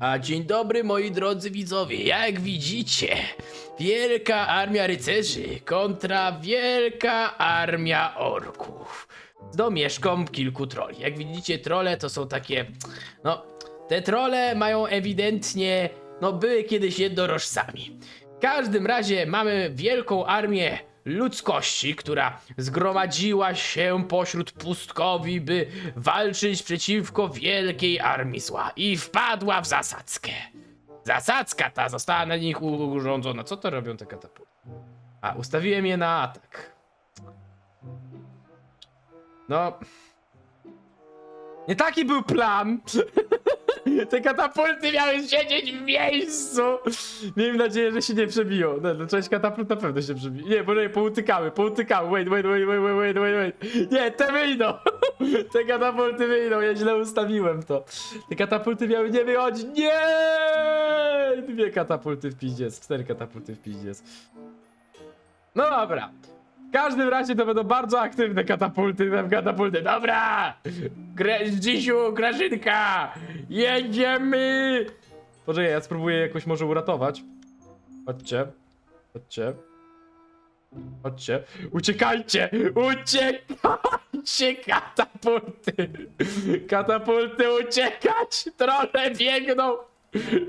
A dzień dobry moi drodzy widzowie, jak widzicie, wielka armia rycerzy kontra wielka armia orków. Z domieszką kilku troli. Jak widzicie, trole to są takie, no, te trole mają ewidentnie, no, były kiedyś jednorożcami. W każdym razie mamy wielką armię ludzkości, która zgromadziła się pośród pustkowi, by walczyć przeciwko wielkiej armii zła i wpadła w zasadzkę. Zasadzka ta została na nich urządzona. Co to robią te katapulty? A, ustawiłem je na atak. No. Nie taki był plan. Te katapulty miały siedzieć w miejscu. Miejmy nadzieję, że się nie przebiją. No, no część katapult na pewno się przebije. Nie, bo nie, poutykały, poutykały. Wait, wait, wait, wait, wait, wait, wait. Nie, te wyjdą. Te katapulty wyjdą, ja źle ustawiłem to. Te katapulty miały nie wychodzić. Nie! Dwie katapulty w piździec, cztery katapulty w piździec. No dobra. W każdym razie to będą bardzo aktywne katapulty, te katapulty. Dobra! Gra Dzisiu, Grażynka! Jedziemy! Poczekaj, ja spróbuję jakoś może uratować. Chodźcie. Chodźcie. Chodźcie. Uciekajcie! Uciekajcie! Katapulty! Katapulty uciekać! Trole biegną!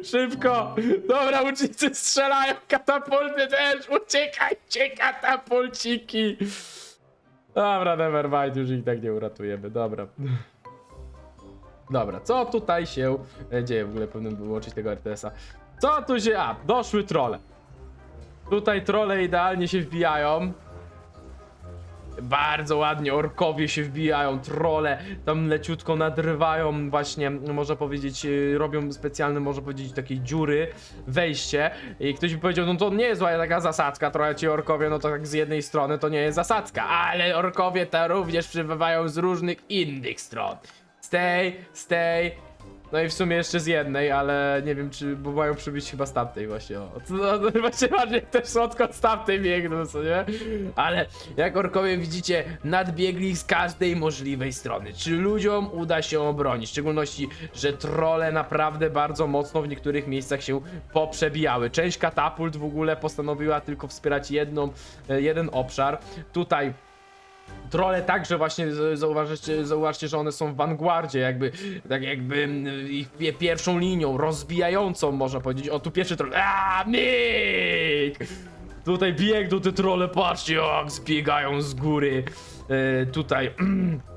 Szybko! Dobra, ucznicy strzelają! Katapulty też! Uciekajcie, katapulciki! Dobra, never mind, już ich tak nie uratujemy, dobra. Dobra, co tutaj się e, dzieje? W ogóle powinienem wyłączyć tego RTS-a. Co tu się... A, doszły trole. Tutaj trole idealnie się wbijają. Bardzo ładnie orkowie się wbijają, trole tam leciutko nadrywają właśnie, można powiedzieć, yy, robią specjalne, można powiedzieć, takie dziury, wejście i ktoś by powiedział, no to nie jest taka zasadzka, trochę ci orkowie, no to tak z jednej strony to nie jest zasadzka, ale orkowie te również przybywają z różnych innych stron. Z tej, z tej, no i w sumie jeszcze z jednej, ale nie wiem czy, bo mają przybyć chyba z tamtej właśnie, o. No, no, właśnie właśnie też słodko z tamtej biegną, co nie? Ale jak orkowie widzicie, nadbiegli z każdej możliwej strony. Czy ludziom uda się obronić? W szczególności, że trole naprawdę bardzo mocno w niektórych miejscach się poprzebijały. Część katapult w ogóle postanowiła tylko wspierać jedną, e, jeden obszar. Tutaj Trole także właśnie zauważycie, zauważcie, że one są w vanguardzie, jakby, tak jakby mm, ich pie- pierwszą linią, rozbijającą, można powiedzieć. O, tu pierwszy troll. Aaa, myk! Tutaj biegną te trole, patrzcie, jak zbiegają z góry. E, tutaj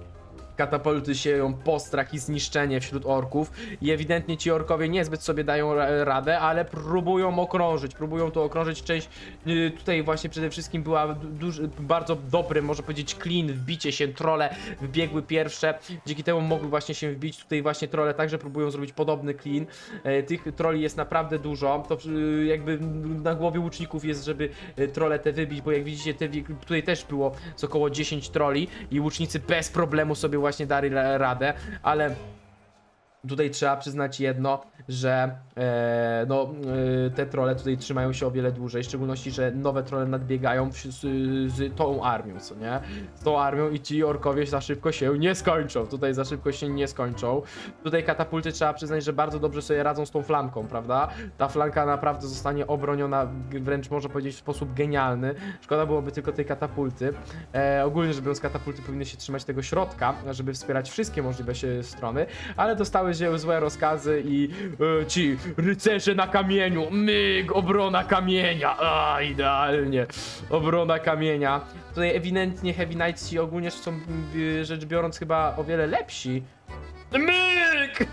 katapulty sieją postrach i zniszczenie wśród orków i ewidentnie ci orkowie niezbyt sobie dają ra- radę, ale próbują okrążyć, próbują to okrążyć część, y, tutaj właśnie przede wszystkim była du- duży, bardzo dobry, można powiedzieć clean, wbicie się, trole wbiegły pierwsze, dzięki temu mogły właśnie się wbić, tutaj właśnie trole także próbują zrobić podobny clean, E, tych troli jest naprawdę dużo, to y, jakby na głowie łuczników jest, żeby y, trole te wybić, bo jak widzicie te, tutaj też było z około 10 troli i łucznicy bez problemu sobie właśnie dali ra- radę, ale tutaj trzeba przyznać jedno, że e, no, e, te trole tutaj trzymają się o wiele dłużej, w szczególności, że nowe trole nadbiegają w, z, z tą armią, co nie? Z tą armią i ci orkowie za szybko się nie skończą, tutaj za szybko się nie skończą. Tutaj katapulty trzeba przyznać, że bardzo dobrze sobie radzą z tą flanką, prawda? Ta flanka naprawdę zostanie obroniona wręcz można powiedzieć w sposób genialny. Szkoda byłoby tylko tej katapulty. E, ogólnie rzecz biorąc katapulty powinny się trzymać tego środka, żeby wspierać wszystkie możliwe się strony, ale dostały się złe rozkazy i e, ci rycerze na kamieniu, myg, obrona kamienia, a idealnie, obrona kamienia. Tutaj ewidentnie Heavy Knights ogólnie są y, rzecz biorąc chyba o wiele lepsi. Myk!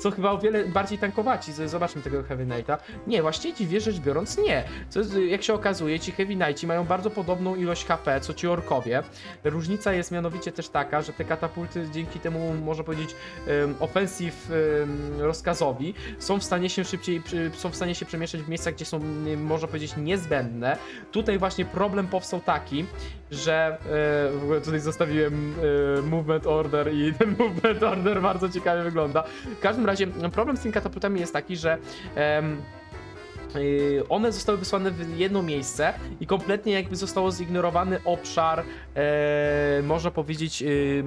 Co chyba o wiele bardziej tankowaci. Zobaczmy tego Heavy Knighta. Nie, właściwie dziwię rzecz biorąc nie. Co, jak się okazuje, ci Heavy Knighti mają bardzo podobną ilość HP, co ci orkowie. Różnica jest mianowicie też taka, że te katapulty dzięki temu, można powiedzieć, um, offensive em, rozkazowi są w stanie się szybciej, są w stanie się przemieszczać w miejscach, gdzie są, można powiedzieć, niezbędne. Tutaj właśnie problem powstał taki, że e, tutaj zostawiłem e, movement order i ten movement order bardzo ciekawie wygląda. Każdym razie problem z tymi katapultami jest taki, że one zostały wysłane w jedno miejsce i kompletnie jakby zostało zignorowany obszar, e, można powiedzieć yy,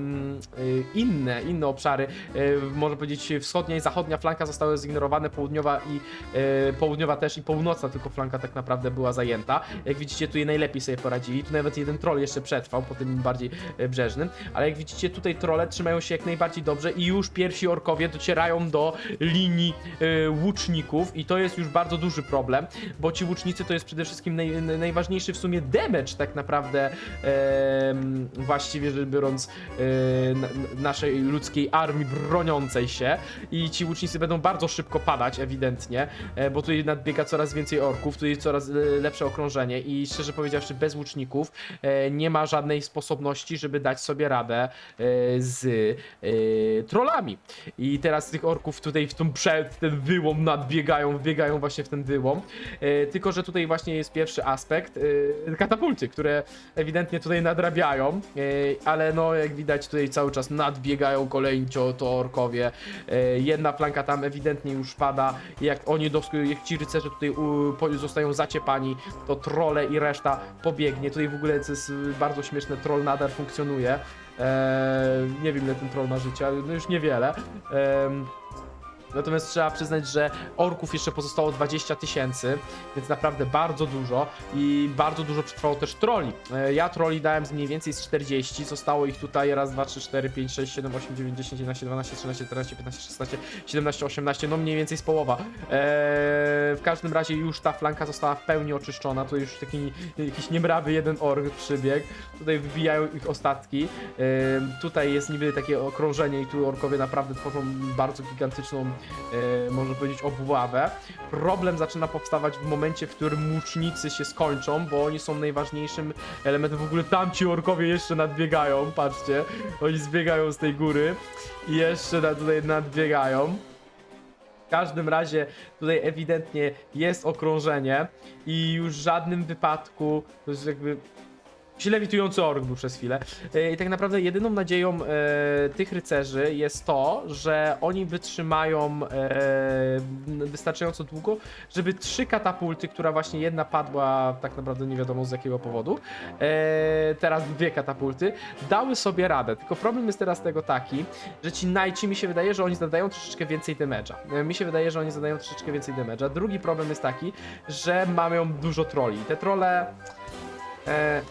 inne, inne obszary, yy, można powiedzieć wschodnia i zachodnia flanka zostały zignorowane, południowa i yy, południowa też i północna tylko flanka tak naprawdę była zajęta. Jak widzicie tutaj najlepiej sobie poradzili, tu nawet jeden troll jeszcze przetrwał po tym bardziej e, brzeżnym, ale jak widzicie tutaj trolle trzymają się jak najbardziej dobrze i już pierwsi orkowie docierają do linii e, łuczników i to jest już bardzo duży problem, bo ci łucznicy to jest przede wszystkim naj, najważniejszy w sumie damage tak naprawdę em, właściwie rzecz biorąc e, na, naszej ludzkiej armii broniącej się i ci łucznicy będą bardzo szybko padać ewidentnie, e, bo tutaj nadbiega coraz więcej orków, tutaj coraz e, lepsze okrążenie i szczerze powiedziawszy bez łuczników e, nie ma żadnej sposobności, żeby dać sobie radę e, z e, trollami. I teraz tych orków tutaj w tą przed ten wyłom nadbiegają, wbiegają właśnie w ten wyłom. E, tylko, że tutaj właśnie jest pierwszy aspekt e, katapulty, które ewidentnie tutaj nadrabiają, e, ale no jak widać tutaj cały czas nadbiegają kolejni to, orkowie. Jedna flanka tam ewidentnie już pada. Jak oni jak ci rycerze tutaj zostają zaciepani, to trolle i reszta pobiegnie. Tutaj w ogóle to jest bardzo śmieszne, troll nadal funkcjonuje. Eee, nie wiem ile ten troll ma życia, no już niewiele. Em, Natomiast trzeba przyznać, że orków jeszcze pozostało 20 tysięcy, więc naprawdę bardzo dużo i bardzo dużo przetrwało też troli. E, Ja troli dałem z mniej więcej z 40, zostało ich tutaj raz, dwa, trzy, cztery, pięć, sześć, siedem, osiem, dziewięć, dziesięć, 11, 12, 13, 14, 15, 16, 17, 18, no mniej więcej z połowa. E, w każdym razie już ta flanka została w pełni oczyszczona, to już taki jakiś niemrawy jeden ork przybiegł, tutaj wybijają ich ostatki. E, tutaj jest niby takie okrążenie i tu orkowie naprawdę tworzą bardzo gigantyczną e, można powiedzieć, obławę. Problem zaczyna powstawać w momencie, w którym łucznicy się skończą, bo oni są najważniejszym elementem. W ogóle tamci orkowie jeszcze nadbiegają, patrzcie. Oni zbiegają z tej góry i jeszcze na, tutaj nadbiegają. W każdym razie tutaj ewidentnie jest okrążenie i już w żadnym wypadku to jest jakby Źle lewitujący ork był przez chwilę. E, I tak naprawdę jedyną nadzieją e, tych rycerzy jest to, że oni wytrzymają e, wystarczająco długo, żeby trzy katapulty, która właśnie jedna padła tak naprawdę nie wiadomo z jakiego powodu, e, teraz dwie katapulty, dały sobie radę. Tylko problem jest teraz tego taki, że ci najci mi się wydaje, że oni zadają troszeczkę więcej damage'a. E, Mi się wydaje, że oni zadają troszeczkę więcej damage'a. Drugi problem jest taki, że mają dużo troli. Te trole... E,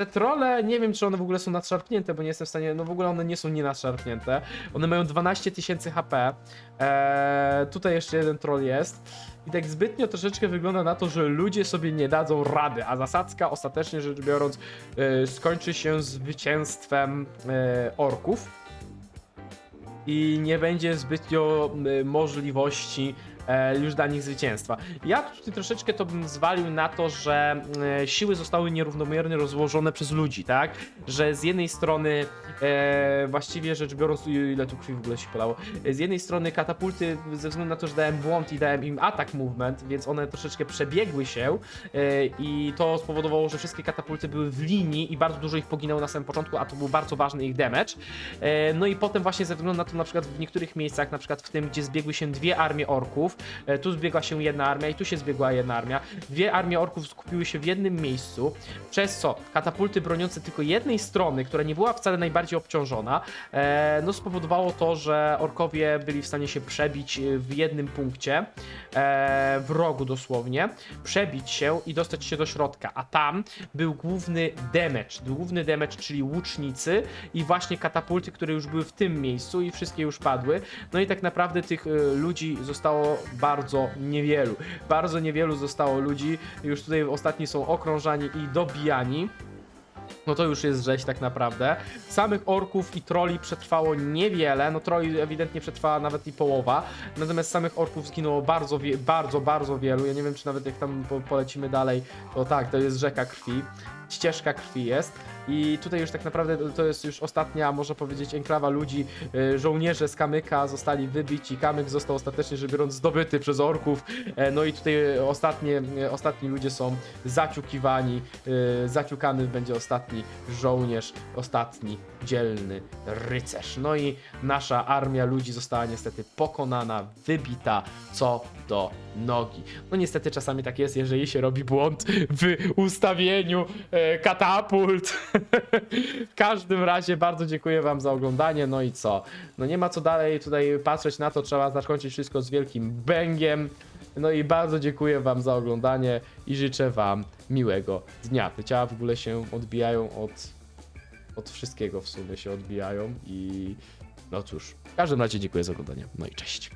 te trole, nie wiem czy one w ogóle są nadszarpnięte, bo nie jestem w stanie, no w ogóle one nie są nie nadszarpnięte. One mają 12 tysięcy HP. Eee, tutaj jeszcze jeden troll jest. I tak zbytnio troszeczkę wygląda na to, że ludzie sobie nie dadzą rady, a zasadzka ostatecznie rzecz biorąc e, skończy się zwycięstwem e, orków. I nie będzie zbytnio e, możliwości już dla nich zwycięstwa. Ja tutaj troszeczkę to bym zwalił na to, że e, siły zostały nierównomiernie rozłożone przez ludzi, tak? Że z jednej strony e, właściwie rzecz biorąc, ile tu krwi w ogóle się polało, z jednej strony katapulty ze względu na to, że dałem błąd i dałem im atak movement, więc one troszeczkę przebiegły się e, i to spowodowało, że wszystkie katapulty były w linii i bardzo dużo ich poginęło na samym początku, a to był bardzo ważny ich damage. E, no i potem właśnie ze względu na to na przykład w niektórych miejscach, na przykład w tym, gdzie zbiegły się dwie armie orków, e, tu zbiegła się jedna armia i tu się zbiegła jedna armia, dwie armie orków skupiły się w jednym miejscu, przez co katapulty broniące tylko jednej strony, która nie była wcale najbardziej obciążona, e, no spowodowało to, że orkowie byli w stanie się przebić e, w jednym punkcie, e, w rogu dosłownie, przebić się i dostać się do środka, a tam był główny damage, główny damage, czyli łucznicy i właśnie katapulty, które już były w tym miejscu i wszystkie już padły. No i tak naprawdę tych e, ludzi zostało bardzo niewielu. Bardzo niewielu zostało ludzi. Już tutaj ostatni są okrążani i dobijani. No to już jest rzeź tak naprawdę. Samych orków i troli przetrwało niewiele. No troli ewidentnie przetrwała nawet i połowa. Natomiast samych orków zginęło bardzo, bardzo, bardzo wielu. Ja nie wiem, czy nawet jak tam po polecimy dalej, to tak, to jest rzeka krwi. Ścieżka krwi jest. I tutaj już tak naprawdę to jest już ostatnia, można powiedzieć, enklawa ludzi. E, Żołnierze z Kamyka zostali wybici, Kamyk został ostatecznie rzecz biorąc zdobyty przez orków. E, No i tutaj ostatnie, e, ostatni ludzie są zaciukiwani. Zaciukany będzie ostatni żołnierz, ostatni dzielny rycerz. No i nasza armia ludzi została niestety pokonana, wybita co do nogi. No niestety czasami tak jest, jeżeli się robi błąd w ustawieniu katapult. w każdym razie bardzo dziękuję wam za oglądanie. No i co? No nie ma co dalej tutaj patrzeć na to, trzeba zakończyć wszystko z wielkim bęgiem. No i bardzo dziękuję wam za oglądanie i życzę wam miłego dnia. Te ciała w ogóle się odbijają od od wszystkiego w sumie się odbijają i no cóż, w każdym razie dziękuję za oglądanie. No i cześć.